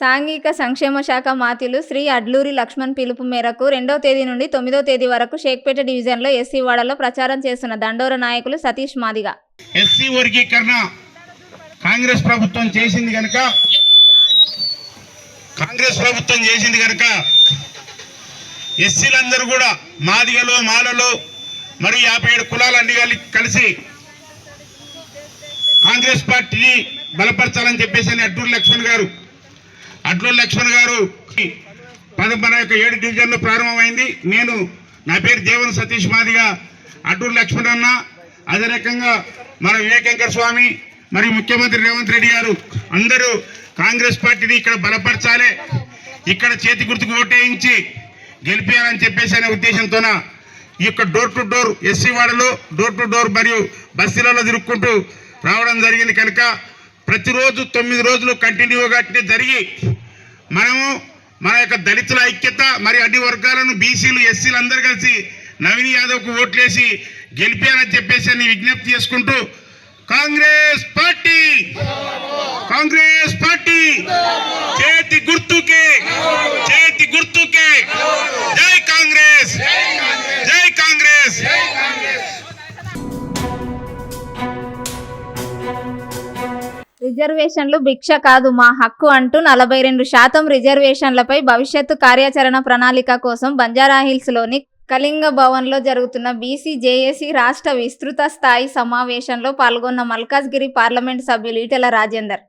సాంఘిక సంక్షేమ శాఖ మాతిలు శ్రీ అడ్లూరి లక్ష్మణ్ పిలుపు మేరకు రెండో తేదీ నుండి తొమ్మిదో తేదీ వరకు షేక్పేట డివిజన్లో ఎస్సీ వాడలో ప్రచారం చేస్తున్న దండోర నాయకులు సతీష్ మాదిగ. ఎస్సీ వర్గీకరణ కాంగ్రెస్ ప్రభుత్వం చేసింది కనుక కాంగ్రెస్ ప్రభుత్వం చేసింది కనుక ఎస్సీలందరూ కూడా మాదిగలు మాలలు మరియు యాభై ఏడు కులాలన్నీ కలిసి కాంగ్రెస్ పార్టీని బలపరచాలని చెప్పేసి అని అడ్డూరు లక్ష్మణ్ గారు అడ్లూరు లక్ష్మణ్ గారు పద మన యొక్క ఏడు డివిజన్లో ప్రారంభమైంది. నేను నా పేరు దేవన్ సతీష్ మాదిగా అడ్డూరు లక్ష్మణ్ అన్న. అదే రకంగా మన వివేకంకర్ స్వామి మరియు ముఖ్యమంత్రి రేవంత్ రెడ్డి గారు అందరూ కాంగ్రెస్ పార్టీని ఇక్కడ బలపరచాలి. ఇక్కడ చేతి గుర్తుకు ఓటేయించి గెలిపేయాలని చెప్పేసి అనే ఉద్దేశంతోన ఈ యొక్క డోర్ టు డోర్ ఎస్సీ వాడలో డోర్ టు డోర్ మరియు బస్సులలో తిరుక్కుంటూ రావడం జరిగింది కనుక ప్రతిరోజు తొమ్మిది రోజులు కంటిన్యూగా అట్నే జరిగి మనము మన యొక్క దళితుల ఐక్యత మరి అన్ని వర్గాలను బీసీలు ఎస్సీలు అందరు కలిసి నవీన్ యాదవ్కు ఓట్లేసి గెలిపారని చెప్పేసి అని విజ్ఞప్తి చేసుకుంటూ కాంగ్రెస్ పార్టీ కాంగ్రెస్ పార్టీ రిజర్వేషన్లు భిక్ష కాదు మా హక్కు అంటూ నలభై రెండు శాతం రిజర్వేషన్లపై భవిష్యత్తు కార్యాచరణ ప్రణాళిక కోసం బంజారాహిల్స్లోని కళింగ భవన్లో జరుగుతున్న బీసీ జేఏసీ రాష్ట్ర విస్తృత స్థాయి సమావేశంలో పాల్గొన్న మల్కాజ్గిరి పార్లమెంట్ సభ్యులు ఈటెల రాజేందర్.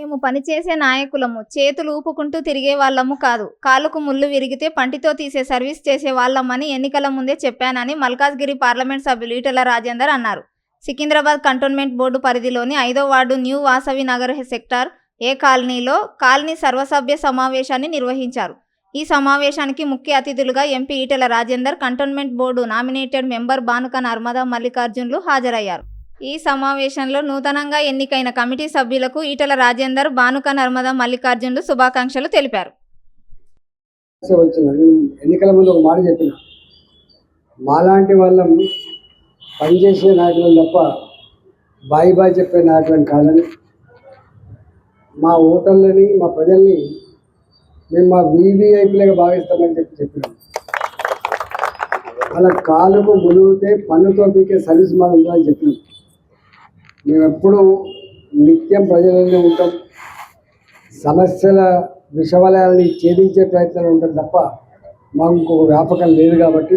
మేము పనిచేసే నాయకులము చేతులు ఊపుకుంటూ తిరిగే వాళ్ళము కాదు. కాలుకు ముళ్ళు విరిగితే పంటితో తీసే సర్వీస్ చేసే వాళ్ళమని ఎన్నికల ముందే చెప్పానని మల్కాజ్గిరి పార్లమెంట్ సభ్యులు ఈటల రాజేందర్ అన్నారు. సికింద్రాబాద్ కంటోన్మెంట్ బోర్డు పరిధిలోని ఐదో ward new Vasavi Nagar sector A కాలనీలో కాలనీ సర్వసభ్య సమావేశాన్ని నిర్వహించారు. ఈ సమావేశానికి ముఖ్య అతిథులుగా MP Etela Rajender cantonment board nominated member Banuka Narmada మల్లికార్జున్లు హాజరయ్యారు. ఈ సమావేశంలో నూతనంగా ఎన్నికైన కమిటీ సభ్యులకు ఈటల రాజేందర్ బానుక నర్మదా మల్లికార్జునులు శుభాకాంక్షలు తెలిపారు. ఎన్నికల ముందు ఒక మాట చెప్పిన మాలాంటి వాళ్ళం పనిచేసే నాయకులను తప్ప బాయి బాయి చెప్పే నాయకులను కాదని మా ఓటర్లని మా ప్రజల్ని మేము మా వీవీఐపీలుగా భావిస్తామని చెప్పి చెప్పినాం. అలా కాలుకు మునిగితే పన్నుతో పీకే సర్వీస్ మాది ఉందని చెప్పినాం. మేము ఎప్పుడూ నిత్యం ప్రజలనే ఉంటాం. సమస్యల విషవలయాలని ఛేదించే ప్రయత్నాలు ఉంటుంది తప్ప మాకు ఇంకొక వ్యాపకం లేదు కాబట్టి.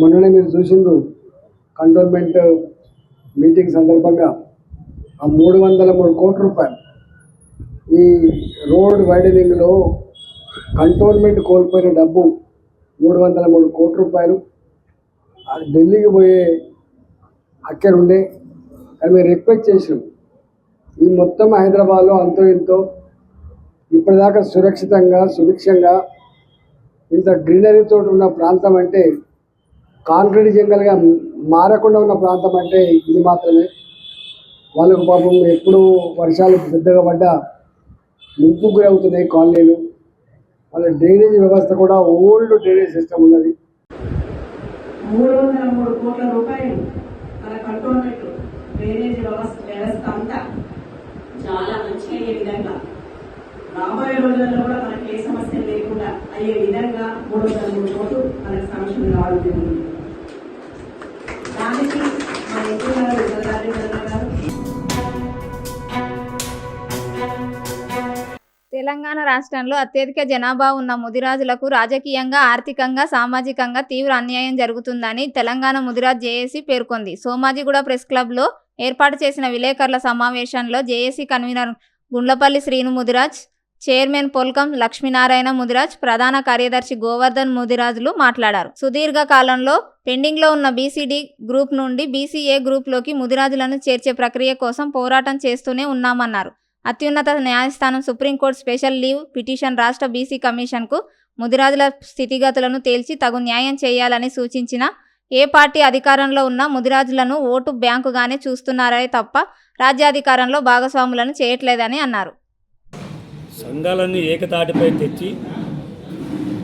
మొన్ననే మీరు చూసిండ్రు కంటోన్మెంట్ మీటింగ్ సందర్భంగా ఆ మూడు వందల మూడు కోట్ల రూపాయలు. ఈ రోడ్ వైడనింగ్లో కంటోన్మెంట్ కోల్పోయిన డబ్బు మూడు వందల మూడు కోట్ల రూపాయలు. ఢిల్లీకి పోయే అక్కడ ఉండే కానీ మేము రిక్వెస్ట్ చేసినాం. ఈ మొత్తం హైదరాబాద్లో అంతో ఇంతో ఇప్పటిదాకా సురక్షితంగా సుభిక్షంగా ఇంత గ్రీనరీతో ఉన్న ప్రాంతం అంటే కాంక్రీట్ జంగల్గా మారకుండా ఉన్న ప్రాంతం అంటే ఇది మాత్రమే. వాళ్ళకు పాపం ఎప్పుడు వర్షాలు పెద్దగా పడ్డా ముంపు గురవుతున్నాయి కాలనీలు. వాళ్ళ డ్రైనేజ్ వ్యవస్థ కూడా ఓల్డ్ డ్రైనేజ్ సిస్టమ్ ఉన్నది. మూడు వందల మూడు కోట్ల రూపాయలు డ్రైనేజ్ వ్యవస్థ వ్యవస్థ అంతా చాలా మంచిగా అయ్యే విధంగా. రాబోయే రోజుల్లో కూడా మనకి ఏ సమస్య లేకుండా అయ్యే విధంగా మూడు వందల మూడు కోట్లు మనకు సమస్యలు కావడం జరిగింది దానికి మన ఎంపీ తెలంగాణ రాష్ట్రంలో అత్యధిక జనాభా ఉన్న ముదిరాజులకు రాజకీయంగా ఆర్థికంగా సామాజికంగా తీవ్ర అన్యాయం జరుగుతుందని తెలంగాణ ముదిరాజ్ జేఏసీ పేర్కొంది. సోమాజిగూడ ప్రెస్ క్లబ్లో ఏర్పాటు చేసిన విలేకరుల సమావేశంలో JAC convener Gundlapalli Srinu Mudiraj chairman Polkam Lakshminarayana Mudiraj ప్రధాన కార్యదర్శి గోవర్ధన్ ముదిరాజులు మాట్లాడారు. సుదీర్ఘ కాలంలో పెండింగ్లో ఉన్న బీసీడీ గ్రూప్ నుండి బీసీఏ గ్రూప్లోకి ముదిరాజులను చేర్చే ప్రక్రియ కోసం పోరాటం చేస్తూనే ఉన్నామన్నారు. అత్యున్నత న్యాయస్థానం supreme court special leave petition రాష్ట్ర బీసీ కమిషన్కు ముదిరాజుల స్థితిగతులను తేల్చి తగు న్యాయం చేయాలని సూచించిన ఏ పార్టీ అధికారంలో ఉన్నా ముదిరాజులను ఓటు బ్యాంకుగానే చూస్తున్నారే తప్ప రాజ్యాధికారంలో భాగస్వాములను చేయట్లేదని అన్నారు. సంఘాలన్నీ ఏకతాటిపై తెచ్చి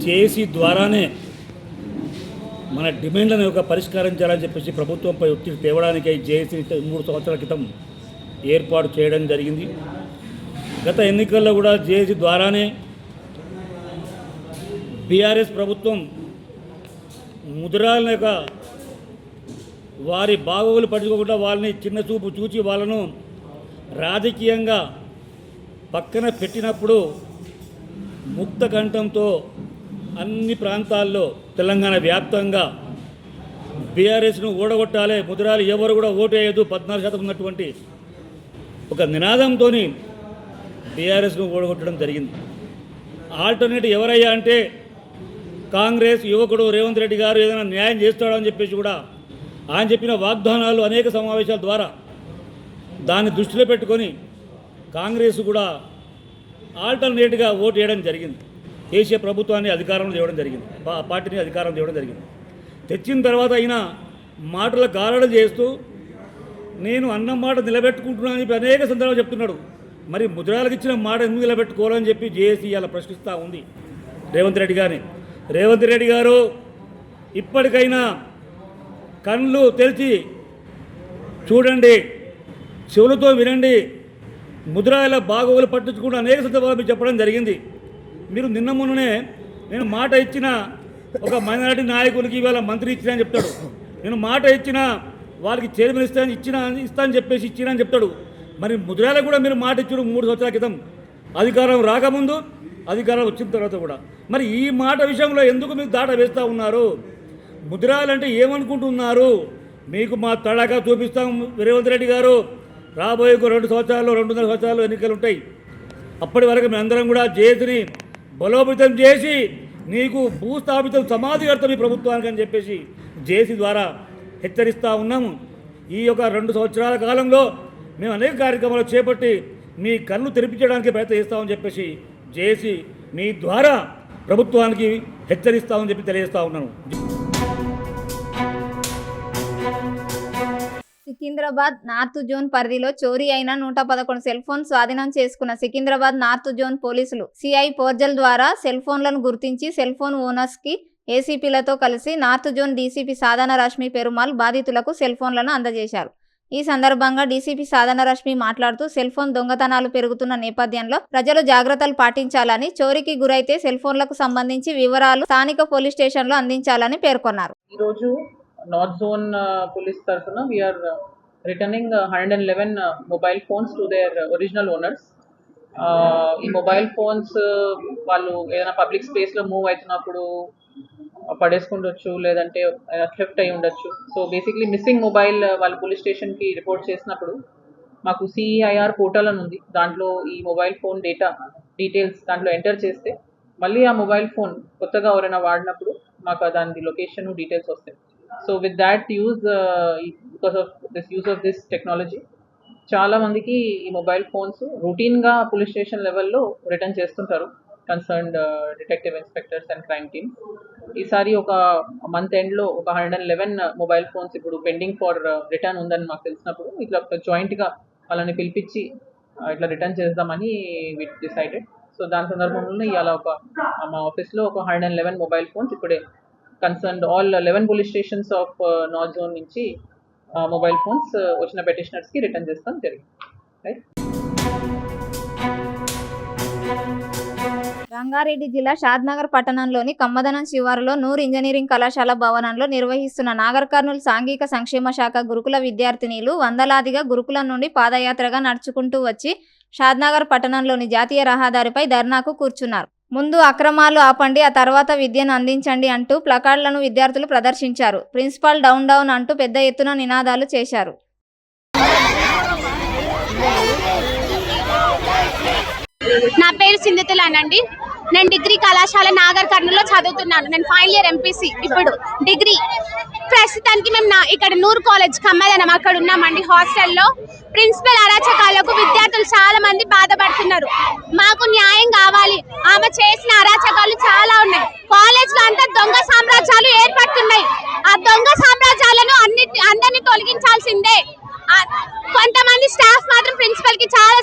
చేసి ద్వారానే మన డిమాండ్లను ఒక పరిష్కారం చేయాలని చెప్పేసి ప్రభుత్వంపై ఒత్తిడి తేవడానికై జేఏసీ మూడు సంవత్సరాల క్రితం ఏర్పాటు చేయడం జరిగింది. గత ఎన్నికల్లో కూడా జేఏసీ ద్వారానే బీఆర్ఎస్ ప్రభుత్వం ముద్రాల వారి బాగోగులు పట్టుకోకుండా వాళ్ళని చిన్న చూపు చూచి వాళ్ళను రాజకీయంగా పక్కన పెట్టినప్పుడు ముక్త కంఠంతో అన్ని ప్రాంతాల్లో తెలంగాణ వ్యాప్తంగా బీఆర్ఎస్ను ఓడగొట్టాలి ముద్రాలు ఎవరు కూడా ఓటు వేయదు పద్నాలుగు శాతం ఉన్నటువంటి ఒక నినాదంతో బీఆర్ఎస్ను ఓడగొట్టడం జరిగింది. ఆల్టర్నేట్ ఎవరయ్యా అంటే కాంగ్రెస్ యువకుడు రేవంత్ రెడ్డి గారు ఏదైనా న్యాయం చేస్తాడని చెప్పేసి కూడా ఆయన చెప్పిన వాగ్దానాలు అనేక సమావేశాల ద్వారా దాన్ని దృష్టిలో పెట్టుకొని కాంగ్రెస్ కూడా ఆల్టర్నేట్గా ఓటు వేయడం జరిగింది. దేశీయ ప్రభుత్వాన్ని అధికారంలో తేవడం జరిగింది. పార్టీని అధికారం తేవడం జరిగింది. తెచ్చిన తర్వాత అయినా మాటల గారడ చేస్తూ నేను అన్న మాట నిలబెట్టుకుంటున్నానని చెప్పి అనేక సందర్భాలు చెప్తున్నాడు. మరి ముద్రాలకు ఇచ్చిన మాట ఎందుకు నిలబెట్టుకోవాలని చెప్పి జేఏసీ ఇలా ప్రశ్నిస్తూ ఉంది. రేవంత్ రెడ్డి గారిని. రేవంత్ రెడ్డి గారు ఇప్పటికైనా కళ్ళు తెరిచి చూడండి చెవులతో వినండి ముద్రాల బాగోగులు పట్టించుకుంటూ అనేక సందర్భాలు మీకు చెప్పడం జరిగింది. మీరు నిన్న మొన్ననే నేను మాట ఇచ్చిన ఒక మైనారిటీ నాయకునికి ఇవాళ మంత్రి ఇచ్చినా అని చెప్తాడు. నేను మాట ఇచ్చిన వాళ్ళకి చైర్మన్ ఇస్తాను ఇచ్చిన ఇస్తా అని చెప్పేసి ఇచ్చిన అని చెప్తాడు. మరి ముద్రాలకు కూడా మీరు మాట ఇచ్చాడు మూడు సంవత్సరాల క్రితం. అధికారం రాకముందు అధికారం వచ్చిన తర్వాత కూడా. మరి ఈ మాట విషయంలో ఎందుకు మీకు దాట వేస్తూ ఉన్నారు? ముద్రాలంటే ఏమనుకుంటున్నారు? మీకు మా తడాకా చూపిస్తాం రేవంత్ రెడ్డి గారు. రాబోయే రెండు సంవత్సరాలు రెండున్నర సంవత్సరాలు ఎన్నికలు ఉంటాయి. అప్పటి వరకు మేమందరం కూడా జేసిని బలోపేతం చేసి నీకు భూస్థాపితం సమాధి కడతాం ఈ ప్రభుత్వానికి అని చెప్పేసి జేసీ ద్వారా హెచ్చరిస్తూ ఉన్నాము. ఈ యొక్క రెండు సంవత్సరాల కాలంలో మేము అనేక కార్యక్రమాలు చేపట్టి మీ కళ్ళు తెరిపించడానికి ప్రయత్నం చేస్తామని చెప్పేసి చేసి నీ ద్వారా ప్రభుత్వానికి హెచ్చరిస్తామని చెప్పి తెలియజేస్తా ఉన్నాను. సికింద్రాబాద్ నార్త్ జోన్ పరిధిలో చోరీ అయిన నూట పదకొండు సెల్ ఫోన్ స్వాధీనం చేసుకున్న సికింద్రాబాద్ నార్త్ జోన్ పోలీసులు సిఐ పోర్జల్ ద్వారా సెల్ ఫోన్లను గుర్తించి సెల్ ఫోన్ ఓనర్స్కి ఏసీపీలతో కలిసి north zone DCP Sadhana Rashmi Perumal బాధితులకు సెల్ ఫోన్లను అందజేశారు. ఈ సందర్భంగా డీసీపీ సాధనరశ్మి మాట్లాడుతూ సెల్ ఫోన్ దొంగతనాలు పెరుగుతున్న నేపథ్యంలో ప్రజలు జాగ్రత్తలు పాటించాలని చోరీకి గురైతే సెల్ ఫోన్లకు సంబంధించి వివరాలు స్థానిక పోలీస్ స్టేషన్లో అందించాలని పేర్కొన్నారు. ఈరోజు నార్త్ జోన్ పోలీస్ తరఫున we are returning hundred and eleven mobile phones to their original owners ఈ మొబైల్ ఫోన్స్ వాళ్ళు ఏదైనా పబ్లిక్ స్పేస్లో మూవ్ అవుతున్నప్పుడు పడేసుకుండొచ్చు లేదంటే థెఫ్ట్ అయి ఉండొచ్చు సో బేసిక్లీ మిస్సింగ్ మొబైల్ వాళ్ళు పోలీస్ స్టేషన్కి రిపోర్ట్ చేసినప్పుడు మాకు సిఈఐఆర్ పోర్టల్ అని ఉంది. దాంట్లో ఈ మొబైల్ ఫోన్ డేటా డీటెయిల్స్ దాంట్లో ఎంటర్ చేస్తే మళ్ళీ ఆ మొబైల్ ఫోన్ కొత్తగా ఎవరైనా వాడినప్పుడు మాకు దాని లొకేషన్ డీటెయిల్స్ వస్తాయి. So with that use because of this use of this technology చాలా మందికి ఈ మొబైల్ ఫోన్స్ రొటీన్గా పోలీస్ స్టేషన్ లెవెల్లో రిటర్న్ చేస్తుంటారు. Concerned detective inspectors and crime team ఈసారి ఒక మంత్ ఎండ్లో ఒక hundred and eleven mobile phones ఇప్పుడు పెండింగ్ ఫర్ రిటర్న్ ఉందని మాకు తెలిసినప్పుడు ఇట్లా జాయింట్గా వాళ్ళని పిలిపించి uh, ఇట్లా రిటర్న్ చేద్దామని విట్ డిసైడెడ్ సో దాని సందర్భంలో ఇవాళ ఒక uh, మా ఆఫీస్లో ఒక hundred and eleven mobile phones ఇప్పుడే concerned all eleven police stations of north zone నుంచి uh, మొబైల్ ఫోన్స్ వచ్చిన పెటిషనర్స్కి రిటర్న్ చేస్తాం జరిగింది రైట్ రంగారెడ్డి జిల్లా షాద్నగర్ పట్టణంలోని కమ్మదనం శివారులో నూర్ ఇంజనీరింగ్ కళాశాల భవనంలో నిర్వహిస్తున్న నాగర్ కర్నూలు సాంఘిక సంక్షేమ శాఖ గురుకుల విద్యార్థినీలు వందలాదిగా గురుకులం నుండి పాదయాత్రగా నడుచుకుంటూ వచ్చి షాద్నగర్ పట్టణంలోని జాతీయ రహదారిపై ధర్నాకు కూర్చున్నారు. ముందు అక్రమాలు ఆపండి ఆ తర్వాత విద్యను అందించండి అంటూ ప్లకార్డులను విద్యార్థులు ప్రదర్శించారు. ప్రిన్సిపాల్ డౌన్ డౌన్ అంటూ పెద్ద ఎత్తున నినాదాలు చేశారు. నా పేరు సింధితులానండి నేను డిగ్రీ కళాశాల నాగర్ కర్నూలులో చదువుతున్నాను. నేను ఫైనల్ ఇయర్ ఎంపీసీ ఇప్పుడు డిగ్రీ. ప్రస్తుతానికి మేము నా ఇక్కడ నూర్ కాలేజ్ కమ్మదనం అక్కడ ఉన్నామండి. హాస్టల్లో ప్రిన్సిపల్ అరాచకాలకు విద్యార్థులు చాలా మంది బాధపడుతున్నారు. మాకు న్యాయం కావాలి. ఆమె చేసిన అరాచకాలు చాలా ఉన్నాయి. కాలేజ్లో అంతా దొంగ సామ్రాజ్యాలు ఏర్పడుతున్నాయి. ఆ దొంగ సామ్రాజ్యాలను అన్ని అందరినీ తొలగించాల్సిందే. కొంతమంది స్టాఫ్ మాత్రం ప్రిన్సిపల్కి చాలా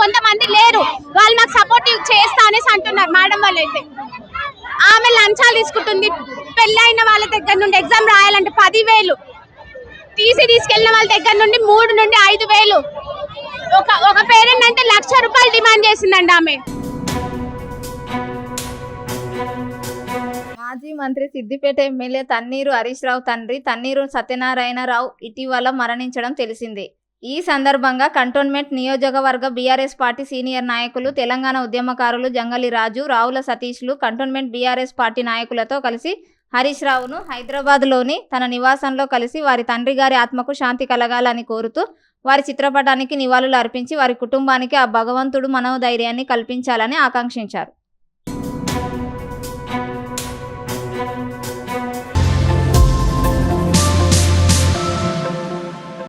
కొంతమంది లేరు. వాళ్ళు మాకు సపోర్ట్ చేస్తా అనేసి అంటున్నారు మేడం వాళ్ళు అయితే. ఆమె లంచాలు తీసుకుంటుంది. పెళ్ళైన వాళ్ళ దగ్గర నుండి ఎగ్జామ్ రాయాలంటే పదివేలు. తీసి తీసుకెళ్ళిన వాళ్ళ దగ్గర నుండి మూడు నుండి ఐదు వేలు. ఒక ఒక పేరెంట్ అంటే లక్ష రూపాయలు డిమాండ్ చేసిందండి ఆమె. మాజీ మంత్రి సిద్దిపేట ఎమ్మెల్యే తన్నీరు హరీష్ రావు తండ్రి తన్నీరు సత్యనారాయణరావు ఇటీవల మరణించడం తెలిసిందే. ఈ సందర్భంగా కంటోన్మెంట్ నియోజకవర్గ బీఆర్ఎస్ పార్టీ సీనియర్ నాయకులు తెలంగాణ ఉద్యమకారులు జంగలి రాజు రావుల సతీష్లు కంటోన్మెంట్ బీఆర్ఎస్ పార్టీ నాయకులతో కలిసి హరీష్ రావును హైదరాబాద్లోని తన నివాసంలో కలిసి వారి తండ్రి గారి ఆత్మకు శాంతి కలగాలని కోరుతూ వారి చిత్రపటానికి నివాళులు అర్పించి వారి కుటుంబానికి ఆ భగవంతుడు మనోధైర్యాన్ని కల్పించాలని ఆకాంక్షించారు.